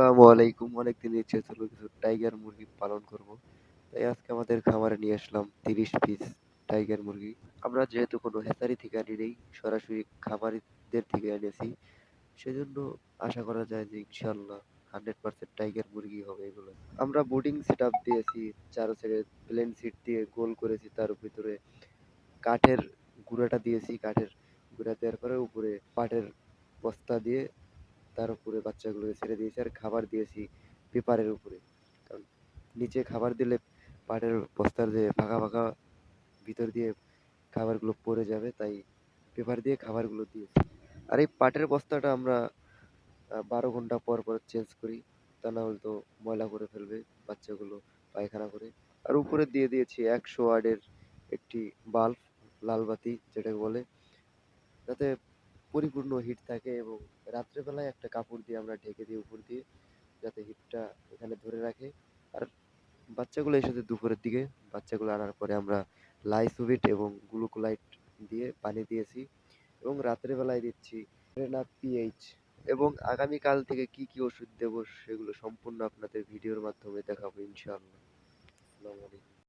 আসসালামু আলাইকুম। অনেকদিন ইচ্ছে ছিল কিছু টাইগার মুরগি পালন করব। তাই আজকে আমাদের খামারে নিয়ে আসলাম তিরিশ পিস টাইগার মুরগি। আমরা যেহেতু কোনো হ্যাচারি থেকে আনি নেই, সরাসরি খামারিদের থেকে এনেছি সেজন্য আশা করা যায় যে ইনশাল্লাহ হান্ড্রেড পার্সেন্ট টাইগার মুরগি হবে এগুলো। আমরা বোর্ডিং সেট আপ দিয়েছি চারো সাইডে প্লেন সিট দিয়ে গোল করেছি, তার ভিতরে কাঠের গুঁড়াটা দিয়েছি, কাঠের গুঁড়া দেওয়ার পরে উপরে পাটের বস্তা দিয়ে তার উপরে বাচ্চাগুলোকে ছেড়ে দিয়েছি আর খাবার দিয়েছি পেপারের উপরে। কারণ নিচে খাবার দিলে পাটের বস্তার যে ফাঁকা ফাঁকা ভিতর দিয়ে খাবারগুলো পড়ে যাবে, তাই পেপার দিয়ে খাবারগুলো দিয়েছি। আর এই পাটের বস্তাটা আমরা বারো ঘণ্টা পর পর চেঞ্জ করি, তা না হলে তো ময়লা করে ফেলবে বাচ্চাগুলো পায়খানা করে। আর উপরে দিয়ে দিয়েছি একশো ওয়ার্ডের একটি বাল্ব, লাল বাতি যেটাকে বলে, যাতে পরিপূর্ণ হিট থাকে এবং রাত্রেবেলায় একটা কাপড় দিয়ে আমরা ঢেকে দিই উপর দিয়ে যাতে হিটটা এখানে ধরে রাখে। আর বাচ্চাগুলো এসেছে দুপুরের দিকে, বাচ্চাগুলো আনার পরে আমরা লাইসোভিট এবং গ্লুকোলাইট দিয়ে পানি দিয়েছি এবং রাত্রে বেলায় দিচ্ছি রেনা পিএইচ এবং আগামীকাল থেকে কি কি ওষুধ দেবো সেগুলো সম্পূর্ণ আপনাদের ভিডিওর মাধ্যমে দেখাবো ইনশাআল্লাহ। আসসালামু আলাইকুম।